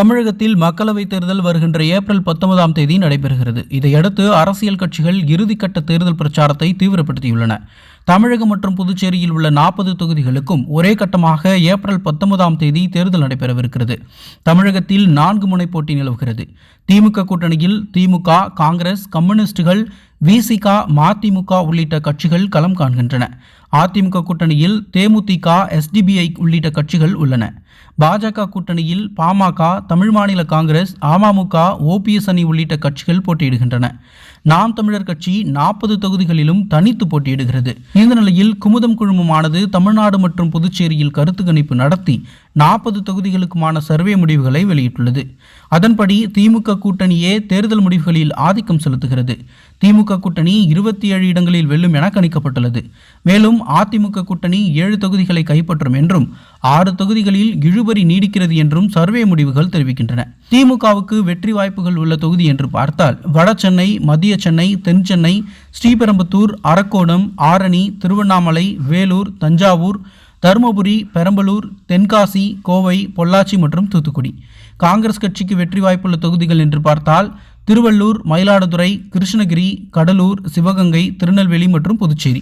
தமிழகத்தில் மக்களவைத் தேர்தல் வருகின்ற ஏப்ரல் பத்தொன்பதாம் தேதி நடைபெறுகிறது. இதையடுத்து அரசியல் கட்சிகள் இறுதிக்கட்ட தேர்தல் பிரச்சாரத்தை தீவிரப்படுத்தியுள்ளன. தமிழகம் மற்றும் புதுச்சேரியில் உள்ள நாற்பது தொகுதிகளுக்கும் ஒரே கட்டமாக ஏப்ரல் பத்தொன்பதாம் தேதி தேர்தல் நடைபெறவிருக்கிறது. தமிழகத்தில் நான்கு முனை போட்டி நிலவுகிறது. திமுக கூட்டணியில் திமுக காங்கிரஸ் கம்யூனிஸ்டுகள் விசிக மதிமுக உள்ளிட்ட கட்சிகள் களம் காண்கின்றன. அதிமுக கூட்டணியில் தேமுதிக எஸ்டிபிஐ உள்ளிட்ட கட்சிகள் உள்ளன. பாஜக கூட்டணியில் பாமக தமிழ் மாநில காங்கிரஸ் அமமுக ஓபிஎஸ் அணி உள்ளிட்ட கட்சிகள் போட்டியிடுகின்றன. நாம் தமிழர் கட்சி நாற்பது தொகுதிகளிலும் தனித்து போட்டியிடுகிறது. இந்த நிலையில் குமுதம் குழுமமானது தமிழ்நாடு மற்றும் புதுச்சேரியில் கருத்து கணிப்பு நடத்தி நாற்பது தொகுதிகளுக்குமான சர்வே முடிவுகளை வெளியிட்டுள்ளது. அதன்படி திமுக கூட்டணியே தேர்தல் முடிவுகளில் ஆதிக்கம் செலுத்துகிறது. திமுக கூட்டணி இருபத்தி ஏழு இடங்களில் வெல்லும் என கணிக்கப்பட்டுள்ளது. மேலும் அதிமுக கூட்டணி ஏழு தொகுதிகளை கைப்பற்றும் என்றும் ஆறு தொகுதிகளில் இழுபறி நீடிக்கிறது என்றும் சர்வே முடிவுகள் தெரிவிக்கின்றன. திமுகவுக்கு வெற்றி வாய்ப்புகள் உள்ள தொகுதி என்று பார்த்தால் வட சென்னை மத்திய சென்னை தென் சென்னை ஸ்ரீபெரும்புத்தூர் அரக்கோணம் ஆரணி திருவண்ணாமலை வேலூர் தஞ்சாவூர் தருமபுரி பெரம்பலூர் தென்காசி கோவை பொள்ளாச்சி மற்றும் தூத்துக்குடி. காங்கிரஸ் கட்சிக்கு வெற்றி வாய்ப்புள்ள தொகுதிகள் என்று பார்த்தால் திருவள்ளூர் மயிலாடுதுறை கிருஷ்ணகிரி கடலூர் சிவகங்கை திருநெல்வேலி மற்றும் புதுச்சேரி.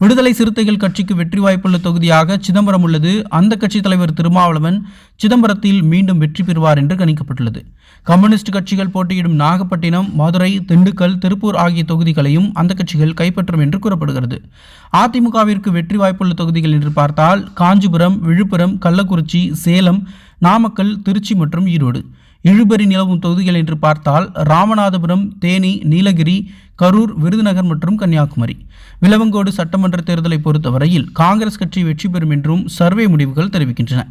விடுதலை சிறுத்தைகள் கட்சிக்கு வெற்றி வாய்ப்புள்ள தொகுதியாக சிதம்பரம் உள்ளது. அந்த கட்சி தலைவர் திருமாவளவன் சிதம்பரத்தில் மீண்டும் வெற்றி பெறுவார் என்று கணிக்கப்பட்டுள்ளது. கம்யூனிஸ்ட் கட்சிகள் போட்டியிடும் நாகப்பட்டினம் மதுரை திண்டுக்கல் திருப்பூர் ஆகிய தொகுதிகளையும் அந்த கட்சிகள் கைப்பற்றும் என்று கூறப்படுகிறது. அதிமுகவிற்கு வெற்றி வாய்ப்புள்ள தொகுதிகள் என்று பார்த்தால் காஞ்சிபுரம் விழுப்புரம் கள்ளக்குறிச்சி சேலம் நாமக்கல் திருச்சி மற்றும் ஈரோடு. இழுபறி நிலவும் தொகுதிகள் என்று பார்த்தால் ராமநாதபுரம் தேனி நீலகிரி கரூர் விருதுநகர் மற்றும் கன்னியாகுமரி. விலவங்கோடு சட்டமன்ற தேர்தலை பொறுத்தவரையில் காங்கிரஸ் கட்சி வெற்றி பெறும் என்றும் சர்வே முடிவுகள் தெரிவிக்கின்றன.